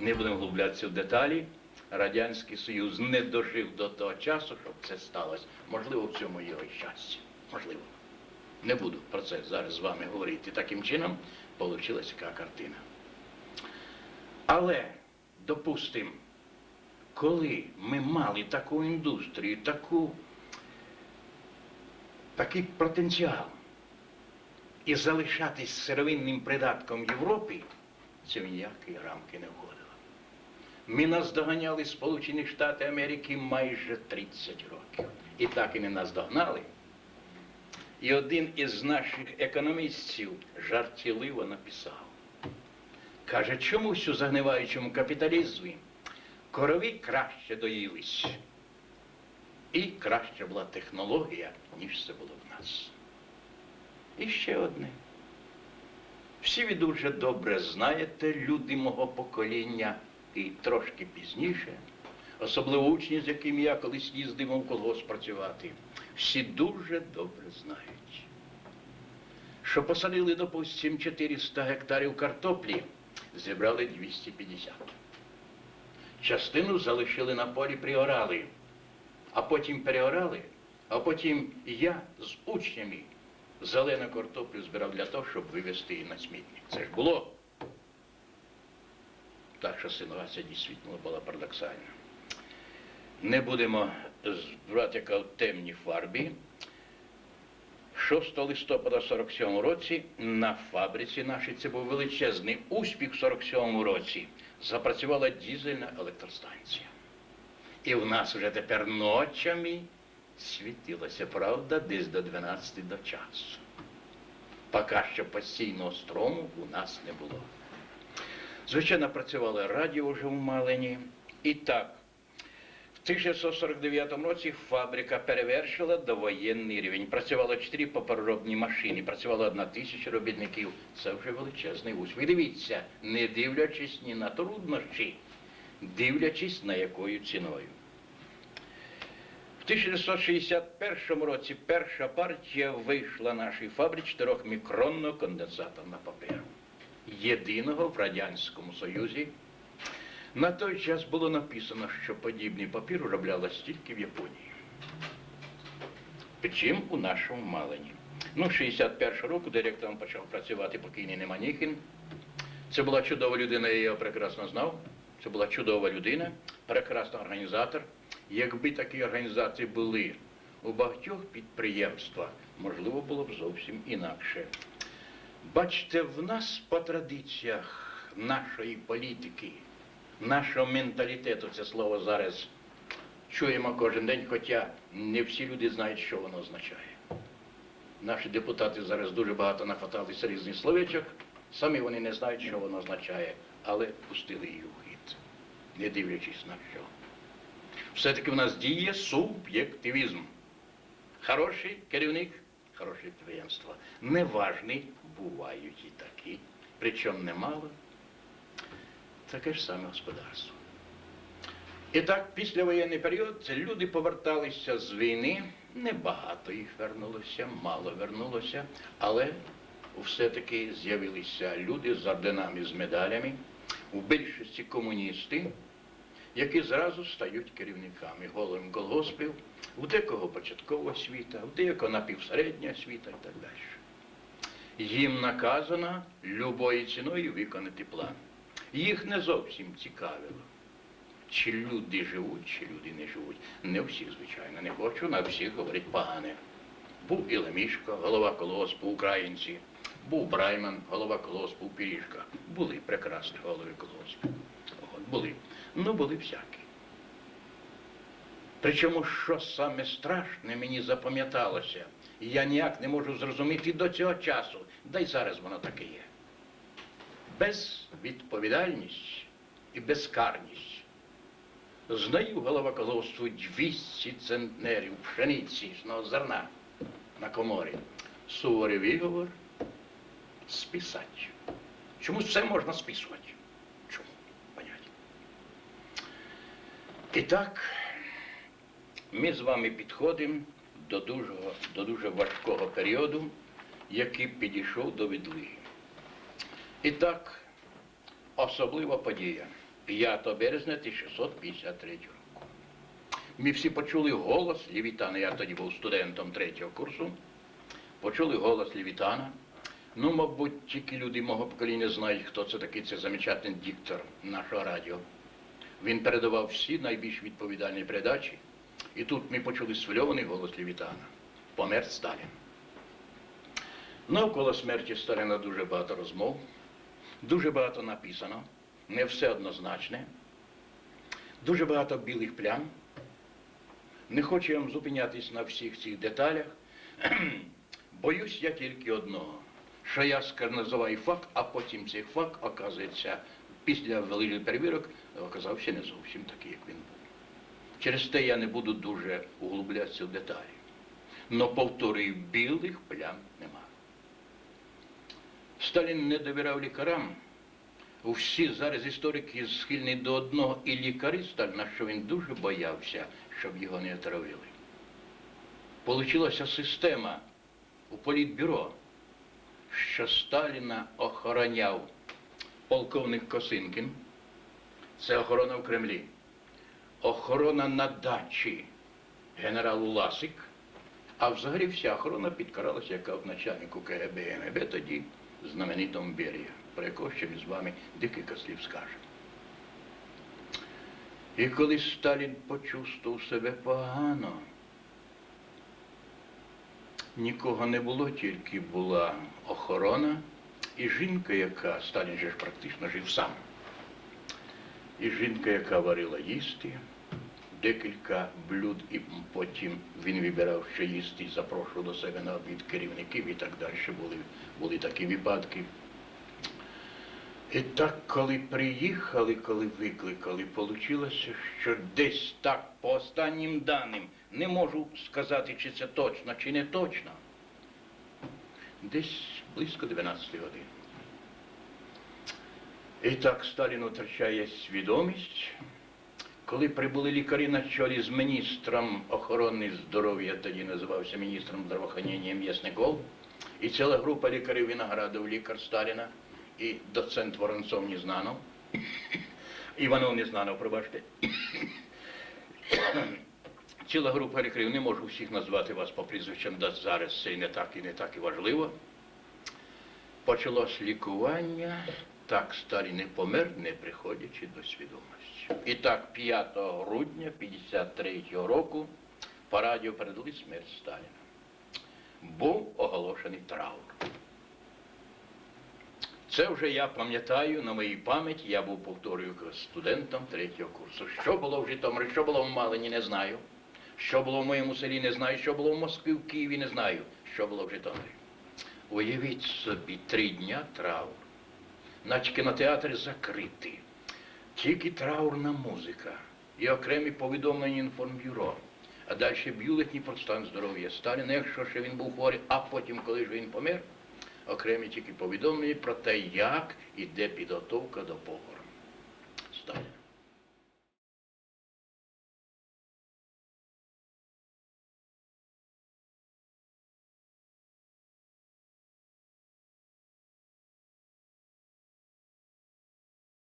Не будемо вглублятися в деталі. Радянський Союз не дожив до того часу, щоб це сталося. Можливо, в цьому його щастя. Можливо. Не буду про це зараз з вами говорити. Таким чином вийшла така картина. Але, допустимо, коли ми мали таку індустрію, таку, такий потенціал, і залишатись сировинним придатком Європи, це в ніякі рамки не входило. Ми наздоганяли Сполучені Штати Америки майже 30 років. І так і не наздогнали. І один із наших економістів жартівливо написав. Каже, чомусь у загниваючому капіталізмі корові краще доїлись. І краща була технологія, ніж це було в нас. І ще одне. Всі ви дуже добре знаєте, люди мого покоління і трошки пізніше, особливо учні, з якими я колись їздив в колгосп працювати, всі дуже добре знають, що посадили, допустим, 400 гектарів картоплі, зібрали 250. Частину залишили на полі, приорали, а потім переорали, а потім я з учнями зелену картоплю збирав для того, щоб вивезти її на смітник. Це ж було. Так що ситуація дійсно була парадоксальна. Не будемо брати яка в темній фарбі. 6 листопада 47 році на фабриці нашій це був величезний успіх в 47 році. Запрацювала дізельна електростанція. І в нас вже тепер ночами світилося, правда, десь до 12 до часу. Поки що постійного строму у нас не було. Звичайно, працювало радіо вже в Малині. І так, в 1649 році фабрика перевершила довоєнний рівень. Працювало чотири папероробні машини, працювало одна тисяча робітників. Це вже величезний успіх. Дивіться, не дивлячись ні на труднощі, дивлячись на якою ціною. В 1961 році перша партія вийшла нашій фабриці 4-мікронного конденсата на паперу. Єдиного в Радянському Союзі. На той час було написано, що подібний папір вироблялось тільки в Японії. Чим у нашому Малині. Ну, 61 року директором почав працювати покійний Неманіхін. Це була чудова людина, я його прекрасно знав. Це була чудова людина, прекрасний організатор. Якби такі організації були у багатьох підприємствах, можливо, було б зовсім інакше. Бачите, в нас по традиціях нашої політики, нашого менталітету, це слово зараз чуємо кожен день, хоча не всі люди знають, що воно означає. Наші депутати зараз дуже багато нахваталися різних словечок, самі вони не знають, що воно означає, але пустили її у хід, не дивлячись на що. Все-таки в нас діє суб'єктивізм. Хороший керівник, хороше підприємство. Неважний бувають і такі, причому немало. Таке ж саме господарство. І так, післявоєнний період люди поверталися з війни. Небагато їх вернулося, мало вернулося, але все-таки з'явилися люди з орденами, з медалями, у більшості комуністи, які зразу стають керівниками, головами колгоспів, у декого початкова освіта, у декого напівсередня освіта і так далі. Їм наказано любою ціною виконати план. Їх не зовсім цікавило, чи люди живуть, чи люди не живуть. Не всіх, звичайно, не хочу на всіх говорити погане. Був і голова колгоспу, українці, був Брайман, голова колгоспу, Пиріжка. Були прекрасні голови колгоспу. От, були. Ну, були всякі. Причому, що саме страшне мені запам'яталося, я ніяк не можу зрозуміти до цього часу, да й зараз воно таке є. Безвідповідальність і безкарність. Знаю голова колгоспу 200 центнерів пшениці ну, зерна на коморі. Суворий виговор списать. Чому все можна списувати? Чому? Понять. І так, ми з вами підходимо до дуже, до дуже важкого періоду, який підійшов до відлиги. І так, особлива подія 5 березня 1653 року. Ми всі почули голос Лівітана. Я тоді був студентом третього курсу. Почули голос Лівітана. Ну, мабуть, тільки люди мого покоління знають, хто це такий, це замечательний диктор нашого радіо. Він передавав всі найбільш відповідальні передачі. І тут ми почули схвильований голос Лівітана. Помер Сталін. Навколо смерті Сталіна дуже багато розмов, дуже багато написано, не все однозначне, дуже багато білих плям. Не хочу я вам зупинятись на всіх цих деталях. Боюсь я тільки одного, що я називаю факт, а потім цей факт, оказується, після великих перевірок, оказався не зовсім такий, як він був. Через те я не буду дуже углублятися в деталі. Но повторюю, білих плям нема. Сталін не довіряв лікарям. Всі зараз історики схильні до одного і лікарі Сталіна, що він дуже боявся, щоб його не отравили. Получилася система у політбюро, що Сталіна охороняв полковник Косинкін, це охорона в Кремлі, охорона на дачі. Генералу Ласик, а взагалі вся охорона підкаралася яка от начальнику КГБ і тоді знаменитому Берія, про якого ще з вами декілька слів скажемо. І коли Сталін почувствував себе погано, нікого не було, тільки була охорона і жінка, яка Сталін же практично жив сам. І жінка, яка варила їсти, декілька блюд, і потім він вибирав, що їсти, запрошував до себе на обід керівників і так далі. Були, були такі випадки. І так, коли приїхали, коли викликали, вийшло, що десь так, по останнім даним, не можу сказати, чи це точно, чи не точно, десь близько 12 годин. І так Сталін втрачає свідомість. Коли прибули лікарі на чолі з міністром охорони здоров'я, тоді називався міністром здравоохранення М'ясников, і ціла група лікарів Виноградов, лікар Сталіна і доцент Воронцов Незнанов, Іванов Незнанов, пробачте. Ціла група лікарів, не можу всіх назвати вас по прізвищам, да зараз це і не так, і не так і важливо. Почалось лікування, так Сталін не помер, не приходячи до свідомості. І так, 5 грудня 53 року по радіо передали смерть Сталіна. Був оголошений траур. Це вже я пам'ятаю на моїй пам'яті, я був, повторюю, студентом третього курсу. Що було в Житомирі, що було в Малині, не знаю. Що було в моєму селі, не знаю. Що було в Москві, в Києві, не знаю. Що було в Житомирі. Уявіть собі, три дня траур. Наче кінотеатр закритий. Тільки траурна музика і окремі повідомлення інформбюро. А далі бюлетні про стан здоров'я Сталіна, якщо ще він був хворий, а потім, коли ж він помер, окремі тільки повідомлення про те, як іде підготовка до похорону.